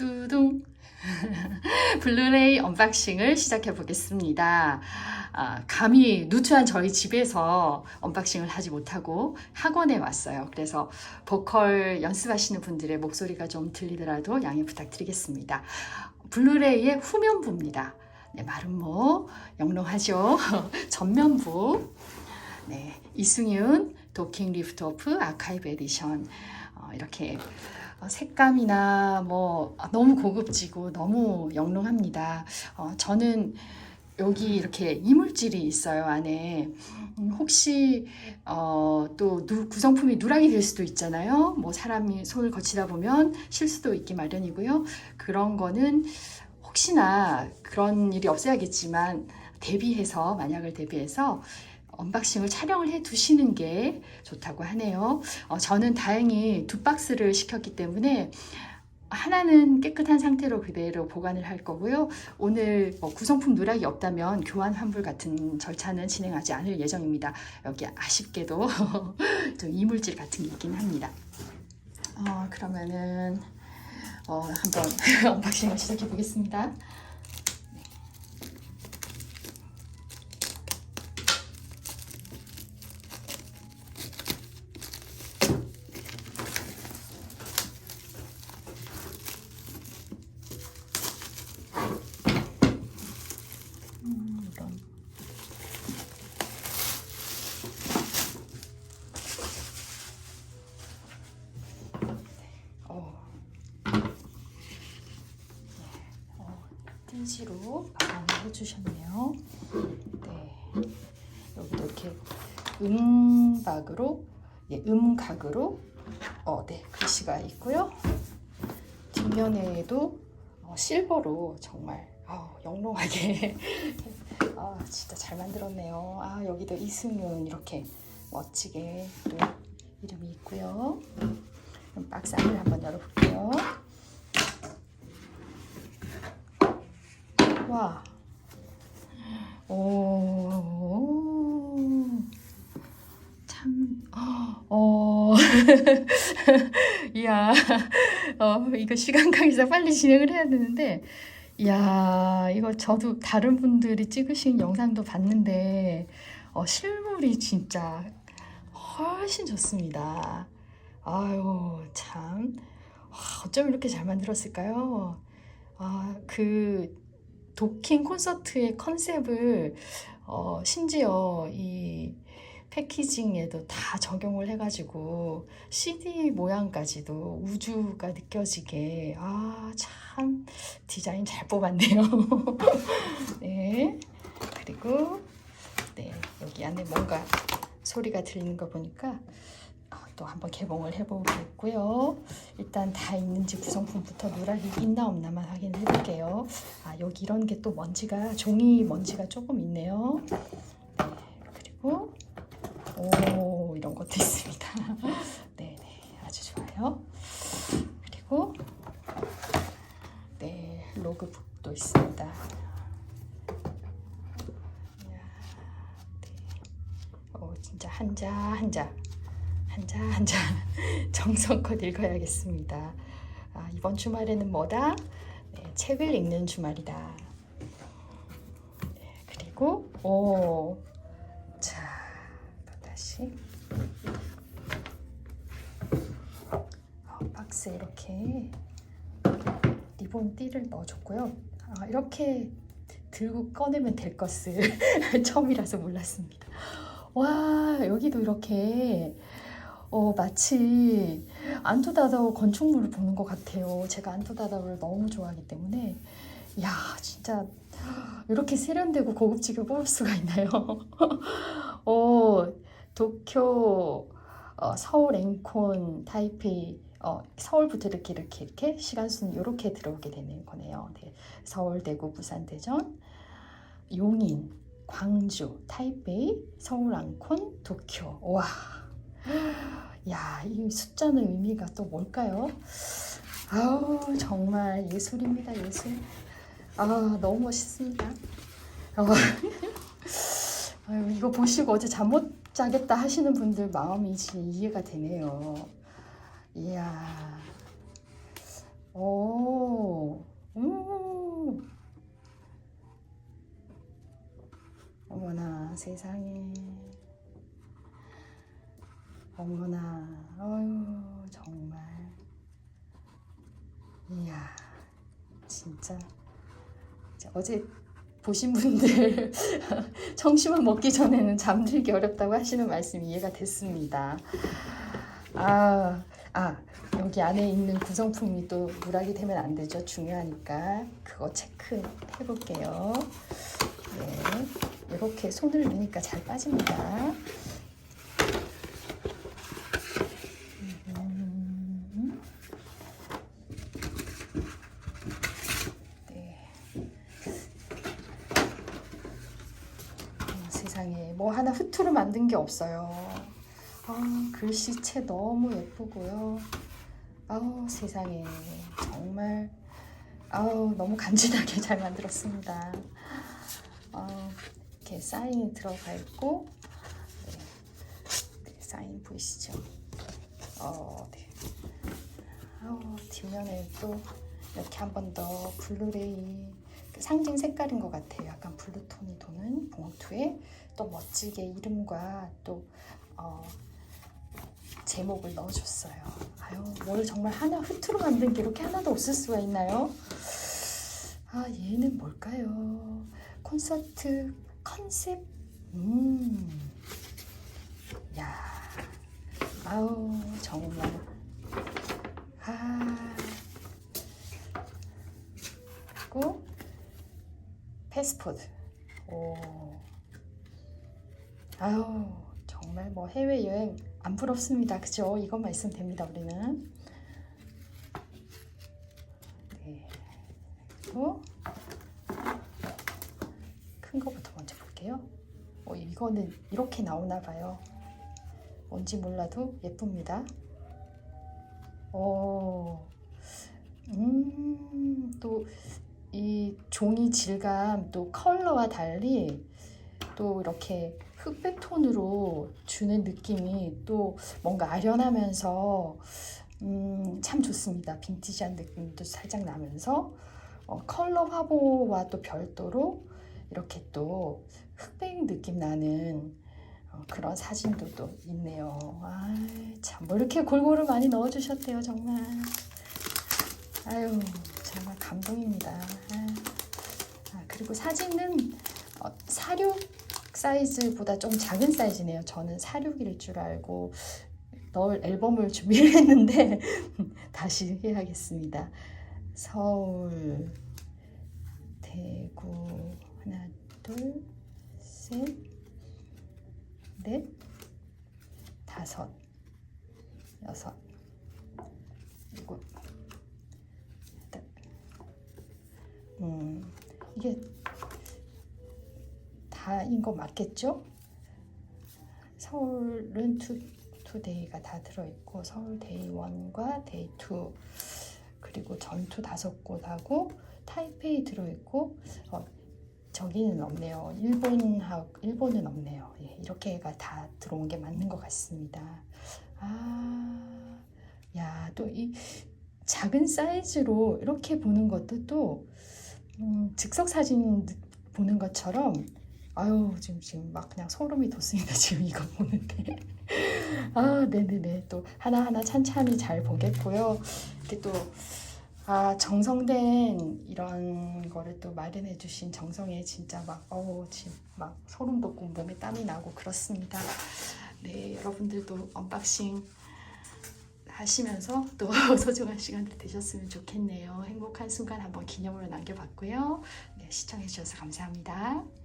뚜둥 블루레이 언박싱을 시작해 보겠습니다. 아, 감히 누추한 저희 집에서 언박싱을 하지 못하고 학원에 왔어요. 그래서 보컬 연습하시는 분들의 목소리가 좀 들리더라도 양해 부탁드리겠습니다. 블루레이의 후면부입니다. 네, 마름모 영롱하죠. 전면부. 네, 이승윤 도킹 리프트 오프 아카이브 에디션 어, 이렇게 어, 색감이나 뭐 아, 너무 고급지고 너무 영롱합니다. 어, 저는 여기 이렇게 이물질이 있어요 안에 음, 혹시 어, 또 누, 구성품이 누락이 될 수도 있잖아요. 뭐 사람이 손을 거치다 보면 실수도 있기 마련이고요. 그런 거는 혹시나 그런 일이 없어야겠지만 대비해서 만약을 대비해서 언박싱을 촬영을 해 두시는 게 좋다고 하네요. 어, 저는 다행히 두 박스를 시켰기 때문에 하나는 깨끗한 상태로 그대로 보관을 할 거고요. 오늘 뭐 구성품 누락이 없다면 교환 환불 같은 절차는 진행하지 않을 예정입니다. 여기 아쉽게도 좀 이물질 같은 게 있긴 합니다. 어, 그러면은 어, 한번 언박싱을 시작해 보겠습니다. 띠지로 바람을 해주셨네요. 네. 여기도 이렇게 음박으로, 예, 음각으로, 어, 네, 글씨가 있고요. 뒷면에도 어, 실버로 정말 어, 영롱하게 아, 진짜 잘 만들었네요. 아, 여기도 이승윤 이렇게 멋지게 또 이름이 있고요. 박스 안을 한번 열어볼게요. 와. 오. 참, 어, 이야, 어, 이거 시간 관계상 빨리 진행을 해야 되는데, 이야, 이거 저도 다른 분들이 찍으신 영상도 봤는데, 어, 실물이 진짜 훨씬 좋습니다. 아유, 참, 와, 어쩜 이렇게 잘 만들었을까요? 아, 그, 도킹 콘서트의 컨셉을, 어, 심지어 이, 패키징에도 다 적용을 해가지고 CD 모양까지도 우주가 느껴지게 아 참 디자인 잘 뽑았네요. 네 그리고 네 여기 안에 뭔가 소리가 들리는 거 보니까 어, 또 한번 개봉을 해보겠고요. 일단 다 있는지 구성품부터 누락이 있나 없나만 확인해 볼게요. 아 여기 이런 게 또 먼지가 종이 먼지가 조금 있네요. 네, 그리고 오 이런 것도 있습니다. 네네 아주 좋아요. 그리고 네 로그북도 있습니다. 네. 오 진짜 한자 한자 한자 한자 정성껏 읽어야겠습니다. 아, 이번 주말에는 뭐다? 네, 책을 읽는 주말이다. 네, 그리고 오 자. 다시 어, 박스에 이렇게 리본 띠를 넣어줬고요. 아, 이렇게 들고 꺼내면 될 것을 처음이라서 몰랐습니다. 와 여기도 이렇게 어, 마치 안토다다오 건축물을 보는 것 같아요. 제가 안토다다오를 너무 좋아하기 때문에 야 진짜 이렇게 세련되고 고급지게 뽑을 수가 있나요? 어, 도쿄, 어, 서울 앵콘, 타이페이, 어, 서울부터 이렇게 이렇게 이렇게 시간 순 이렇게 들어오게 되는 거네요. 네. 서울, 대구, 부산, 대전, 용인, 광주, 타이페이, 서울 앙콘, 도쿄. 와, 야, 이 숫자는 의미가 또 뭘까요? 아우, 정말 예술입니다, 예술. 아, 너무 멋있습니다. 어. 아유, 이거 보시고 어제 잠 못 자겠다 하시는 분들 마음이 지금 이해가 되네요. 이야. 오. 음. 어머나, 세상에. 어머나, 어유 정말. 이야, 진짜. 진짜 어제 보신 분들 청심환 먹기 전에는 잠들기 어렵다고 하시는 말씀 이해가 됐습니다. 아, 아, 여기 안에 있는 구성품이 또 누락이 되면 안 되죠. 중요하니까 그거 체크해 볼게요. 네, 이렇게 손을 넣으니까 잘 빠집니다. 음, 네. 어, 세상에 뭐 하나 흐트로 만든 게 없어요. 아, 글씨체 너무 예쁘고요. 아우 세상에 정말 아우 너무 간지나게 잘 만들었습니다. 아, 이렇게 사인이 들어가 있고 네. 네, 사인 보이시죠? 어, 네. 아우 뒷면에 또 이렇게 한 번 더 블루레이 그 상징 색깔인 것 같아요. 약간 블루톤이 도는 봉투에 또 멋지게 이름과 또 어, 제목을 넣어줬어요. 아유, 뭘 정말 하나 흐트로 만든 게 이렇게 하나도 없을 수가 있나요? 아, 얘는 뭘까요? 콘서트 컨셉? 음, 야, 아우, 정말. 아, 그리고 패스포드. 오, 아유, 정말 뭐 해외여행 안 부럽습니다. 그죠? 이것만 있으면 됩니다. 우리는. 네. 그리고 큰 거부터 먼저 볼게요. 어, 이거는 이렇게 나오나 봐요. 뭔지 몰라도 예쁩니다. 오, 음, 또 이 종이 질감, 또 컬러와 달리 또 이렇게 흑백 톤으로 주는 느낌이 또 뭔가 아련하면서 음, 참 좋습니다. 빈티지한 느낌도 살짝 나면서 어, 컬러 화보와 또 별도로 이렇게 또 흑백 느낌 나는 어, 그런 사진도 또 있네요. 아, 참, 뭐 이렇게 골고루 많이 넣어주셨대요, 정말. 아유, 정말 감동입니다. 아, 아, 그리고 사진은 어, 사료 사이즈보다 좀 작은 사이즈네요. 저는 사륙일 줄 알고 넣을 앨범을 준비를 했는데 다시 해야겠습니다. 서울, 대구 하나, 둘, 셋, 넷, 다섯, 여섯, 일곱, 여덟. 음, 이게 다인 거 맞겠죠? 서울은 투, 투데이가 다 들어있고 서울 데이 1과 데이 2 그리고 전투 다섯 곳하고 타이페이 들어있고 어, 저기는 없네요. 일본하고 일본은 없네요. 예, 이렇게가 다 들어온 게 맞는 것 같습니다. 아, 야, 또 이 작은 사이즈로 이렇게 보는 것도 또 음, 즉석 사진 보는 것처럼 아유 지금 지금 막 그냥 소름이 돋습니다 지금 이거 보는데. 아 네네네. 또 하나하나 찬찬히 잘 보겠고요. 이렇게 또 아 정성된 이런 거를 또 마련해 주신 정성에 진짜 막 어우 지금 막 소름 돋고 몸에 땀이 나고 그렇습니다. 네 여러분들도 언박싱 하시면서 또 소중한 시간들 되셨으면 좋겠네요 행복한 순간 한번 기념으로 남겨봤고요 네, 시청해 주셔서 감사합니다.